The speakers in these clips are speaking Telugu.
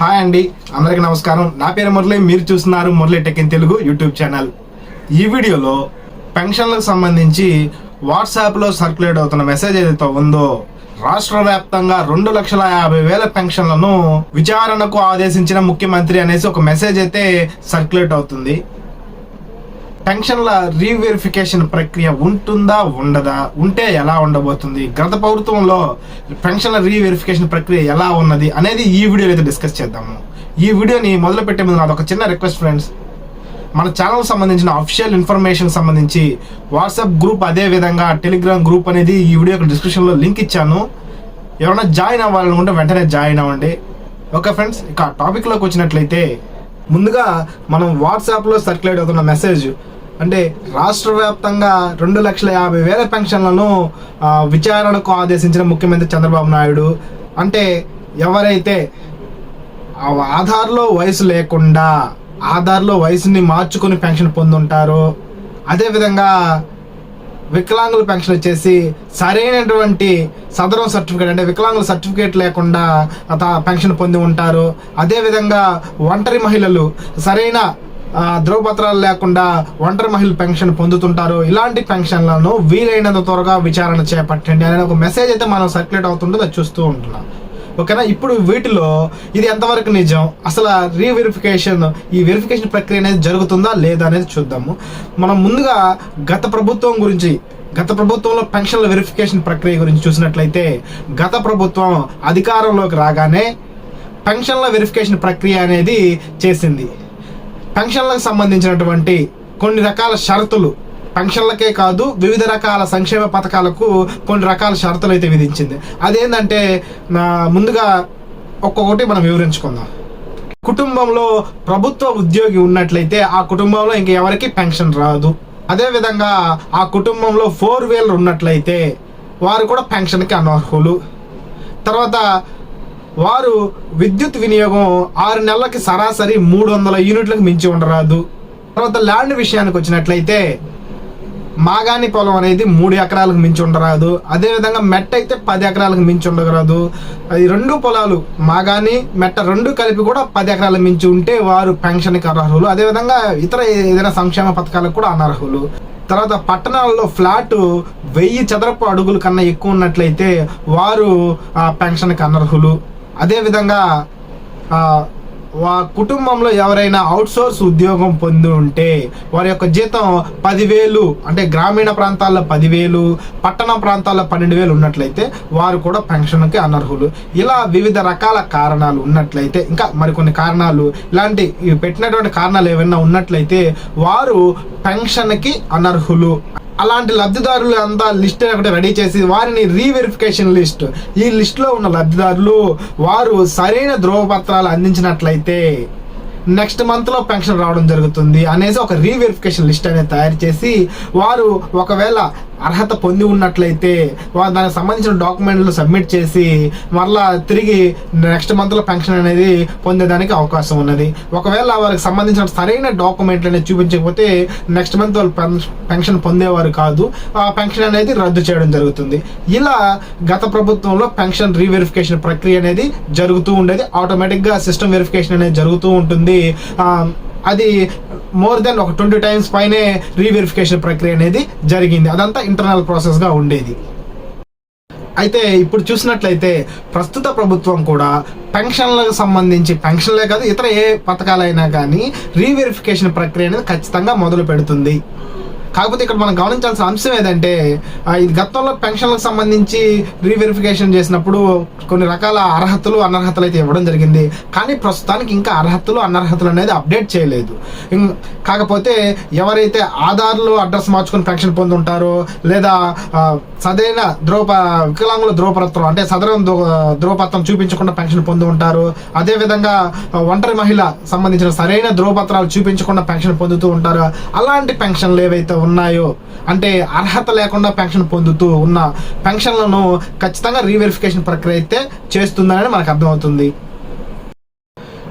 హాయ్ అండి అందరికీ నమస్కారం. నా పేరు మురళి మీరు చూస్తున్నారు Murali tech in Telugu YouTube channel ఈ వీడియోలో పెన్షన్లకు సంబంధించి వాట్సాప్లో సర్క్యులేట్ అవుతున్న మెసేజ్ ఏదైతే ఉందో రాష్ట్ర వ్యాప్తంగా రెండు లక్షల యాభై వేల పెన్షన్లను విచారణకు ఆదేశించిన ముఖ్యమంత్రి అనేసి ఒక మెసేజ్ అయితే సర్క్యులేట్ అవుతుంది. పెన్షన్ల రీవెరిఫికేషన్ ప్రక్రియ ఉంటుందా ఉండదా? ఉంటే ఎలా ఉండబోతుంది? గత ప్రభుత్వంలో పెన్షన్ల రీవెరిఫికేషన్ ప్రక్రియ ఎలా ఉన్నది అనేది ఈ వీడియోలో అయితే డిస్కస్ చేద్దాము. ఈ వీడియోని మొదలు పెట్టే ముందు నాది ఒక చిన్న రిక్వెస్ట్ ఫ్రెండ్స్ మన ఛానల్ సంబంధించిన అఫీషియల్ ఇన్ఫర్మేషన్ సంబంధించి వాట్సాప్ గ్రూప్ అదే విధంగా టెలిగ్రామ్ గ్రూప్ అనేది ఈ వీడియో డిస్క్రిప్షన్లో లింక్ ఇచ్చాను. ఎవరైనా జాయిన్ అవ్వాలనుకుంటే వెంటనే జాయిన్ అవ్వండి. ఓకే ఫ్రెండ్స్ ఇక టాపిక్లోకి వచ్చినట్లయితే ముందుగా మనం వాట్సాప్లో సర్క్యులేట్ అవుతున్న మెసేజ్ అంటే రాష్ట్ర వ్యాప్తంగా రెండు లక్షల యాభై వేల పెన్షన్లను విచారణకు ఆదేశించిన ముఖ్యమంత్రి చంద్రబాబు నాయుడు. అంటే ఎవరైతే ఆధార్లో వయసు లేకుండా ఆధార్లో వయసుని మార్చుకుని పెన్షన్ పొందుంటారో అదేవిధంగా వికలాంగుల పెన్షన్ వచ్చేసి సరైనటువంటి సదరం సర్టిఫికేట్ అంటే వికలాంగుల సర్టిఫికేట్ లేకుండా అత పెన్షన్ పొంది ఉంటారు. అదేవిధంగా ఒంటరి మహిళలు సరైన ధ్రువపత్రాలు లేకుండా ఒంటరి మహిళ పెన్షన్ పొందుతుంటారు. ఇలాంటి పెన్షన్లను వీలైనంత త్వరగా విచారణ చేపట్టండి అనే ఒక మెసేజ్ అయితే మనం సర్క్యులేట్ అవుతుంటుంది అది చూస్తూ ఉంటున్నాం. ఓకేనా? ఇప్పుడు వీటిలో ఇది ఎంతవరకు నిజం? అసలు రీవెరిఫికేషన్ ఈ వెరిఫికేషన్ ప్రక్రియ అనేది జరుగుతుందా లేదా అనేది చూద్దాము. మనం ముందుగా గత ప్రభుత్వం గురించి గత ప్రభుత్వంలో పెన్షన్ల వెరిఫికేషన్ ప్రక్రియ గురించి చూసినట్లయితే గత ప్రభుత్వం అధికారంలోకి రాగానే పెన్షన్ల వెరిఫికేషన్ ప్రక్రియ అనేది చేసింది. పెన్షన్లకు సంబంధించినటువంటి కొన్ని రకాల షరతులు. పెన్షన్లకే కాదు వివిధ రకాల సంక్షేమ పథకాలకు కొన్ని రకాల షరతులు అయితే విధించింది. అదేంటంటే నా ముందుగా ఒక్కొక్కటి మనం వివరించుకుందాం. కుటుంబంలో ప్రభుత్వ ఉద్యోగి ఉన్నట్లయితే ఆ కుటుంబంలో ఇంక ఎవరికి పెన్షన్ రాదు. అదేవిధంగా ఆ కుటుంబంలో ఫోర్ వీలర్ ఉన్నట్లయితే వారు కూడా పెన్షన్కి అనర్హులు. తర్వాత వారు విద్యుత్ వినియోగం ఆరు నెలలకి సరాసరి మూడు వందల యూనిట్లకు మించి ఉండరాదు. తర్వాత ల్యాండ్ విషయానికి వచ్చినట్లయితే మాగాని పొలం అనేది మూడు ఎకరాలకు మించి ఉండరాదు. అదేవిధంగా మెట్ట అయితే పది ఎకరాలకు మించి ఉండరాదు. అది రెండు పొలాలు మాగాని మెట్ట రెండు కలిపి కూడా పది ఎకరాలకు మించి ఉంటే వారు పెన్షన్కి అనర్హులు అదేవిధంగా ఇతర ఏదైనా సంక్షేమ పథకాలకు కూడా అనర్హులు. తర్వాత పట్టణాల్లో ఫ్లాట్ వెయ్యి చదరపు అడుగుల కన్నా ఎక్కువ ఉన్నట్లయితే వారు ఆ పెన్షన్కి అనర్హులు. అదేవిధంగా వా కుటుంబంలో ఎవరైనా అవుట్సోర్స్ ఉద్యోగం పొంది ఉంటే వారి యొక్క జీతం పదివేలు అంటే గ్రామీణ ప్రాంతాల్లో పదివేలు పట్టణ ప్రాంతాల్లో పన్నెండు వేలు ఉన్నట్లయితే వారు కూడా పెన్షన్కి అనర్హులు. ఇలా వివిధ రకాల కారణాలు ఉన్నట్లయితే ఇంకా మరికొన్ని కారణాలు ఇలాంటి పెట్టినటువంటి కారణాలు ఏమైనా ఉన్నట్లయితే వారు పెన్షన్కి అనర్హులు. అలాంటి లబ్ధిదారులు అంతా లిస్ట్ ఒకటి రెడీ చేసి వారిని రీవెరిఫికేషన్ లిస్ట్. ఈ లిస్ట్లో ఉన్న లబ్ధిదారులు వారు సరైన ధ్రువపత్రాలు అందించినట్లయితే నెక్స్ట్ మంత్లో పెన్షన్ రావడం జరుగుతుంది అనేసి ఒక రీవెరిఫికేషన్ లిస్ట్ అనేది తయారు చేసి వారు ఒకవేళ అర్హత పొంది ఉన్నట్లయితే వారు దానికి సంబంధించిన డాక్యుమెంట్లు సబ్మిట్ చేసి మరలా తిరిగి నెక్స్ట్ మంత్లో పెన్షన్ అనేది పొందేదానికి అవకాశం ఉన్నది. ఒకవేళ వారికి సంబంధించిన సరైన డాక్యుమెంట్లు అనేది చూపించకపోతే నెక్స్ట్ మంత్ వాళ్ళు పెన్షన్ పొందేవారు కాదు. ఆ పెన్షన్ అనేది రద్దు చేయడం జరుగుతుంది. ఇలా గత ప్రభుత్వంలో పెన్షన్ రీవెరిఫికేషన్ ప్రక్రియ అనేది జరుగుతూ ఉండేది. ఆటోమేటిక్గా సిస్టమ్ వెరిఫికేషన్ అనేది జరుగుతూ ఉంటుంది. అది మోర్ దెన్ ఒక ట్వంటీ టైమ్స్ పైనే రీవెరిఫికేషన్ ప్రక్రియ అనేది జరిగింది. అదంతా ఇంటర్నల్ ప్రాసెస్గా ఉండేది. అయితే ఇప్పుడు చూసినట్లయితే ప్రస్తుత ప్రభుత్వం కూడా పెన్షన్లకు సంబంధించి పెన్షన్లే కాదు ఇతర ఏ పథకాలైనా కానీ రీవెరిఫికేషన్ ప్రక్రియ అనేది ఖచ్చితంగా మొదలు పెడుతుంది. కాకపోతే ఇక్కడ మనం గమనించాల్సిన అంశం ఏదంటే ఇది గతంలో పెన్షన్లకు సంబంధించి రీవెరిఫికేషన్ చేసినప్పుడు కొన్ని రకాల అర్హతలు అనర్హతలు అయితే ఇవ్వడం జరిగింది. కానీ ప్రస్తుతానికి ఇంకా అర్హతలు అనర్హతలు అనేది అప్డేట్ చేయలేదు. కాకపోతే ఎవరైతే ఆధార్లో అడ్రస్ మార్చుకుని పెన్షన్ పొందుంటారో లేదా సదైన ద్రోప వికలాంగుల ధ్రువపత్రం అంటే సదరం ధ్రువ- ధ్రువపత్రం చూపించకుండా పెన్షన్ పొంది ఉంటారు. అదేవిధంగా ఒంటరి మహిళ సంబంధించిన సరైన ధ్రువపత్రాలు చూపించకుండా పెన్షన్ పొందుతూ ఉంటారు. అలాంటి పెన్షన్లు ఏవైతే ఉన్నాయో అంటే అర్హత లేకుండా పెన్షన్ పొందుతూ ఉన్న పెన్షన్లను ఖచ్చితంగా రీవెరిఫికేషన్ ప్రక్రియ అయితే చేస్తుందని మనకు అర్థమవుతుంది.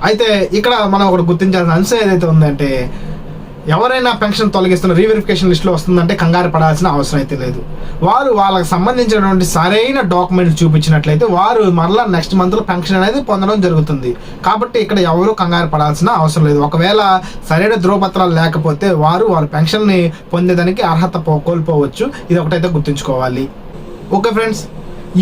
అయితే ఇక్కడ మనం ఒకటి గుర్తించాల్సిన అంశం ఏదైతే ఉందంటే ఎవరైనా పెన్షన్ తొలగిస్తున్న రీవెరిఫికేషన్ లిస్ట్లో వస్తుందంటే కంగారు పడాల్సిన అవసరం అయితే లేదు. వారు వాళ్ళకి సంబంధించినటువంటి సరైన డాక్యుమెంట్ చూపించినట్లయితే వారు మరలా నెక్స్ట్ మంత్లో పెన్షన్ అనేది పొందడం జరుగుతుంది. కాబట్టి ఇక్కడ ఎవరు కంగారు పడాల్సిన అవసరం లేదు. ఒకవేళ సరైన ధ్రువపత్రాలు లేకపోతే వారు వాళ్ళ పెన్షన్ని పొందేదానికి అర్హత కోల్పోవచ్చు. ఇది ఒకటైతే గుర్తుంచుకోవాలి. ఓకే ఫ్రెండ్స్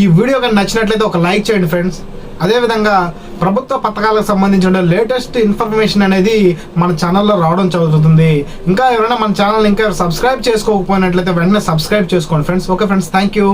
ఈ వీడియో కానీ నచ్చినట్లయితే ఒక లైక్ చేయండి ఫ్రెండ్స్. అదేవిధంగా ప్రభుత్వ పథకాలకు సంబంధించిన లేటెస్ట్ ఇన్ఫర్మేషన్ అనేది మన ఛానల్లో రావడం జరుగుతుంది. ఇంకా ఎవరైనా మన ఛానల్ ఇంకా సబ్స్క్రైబ్ చేసుకోకపోయినట్లయితే వెంటనే సబ్స్క్రైబ్ చేసుకోండి friends. Okay friends thank you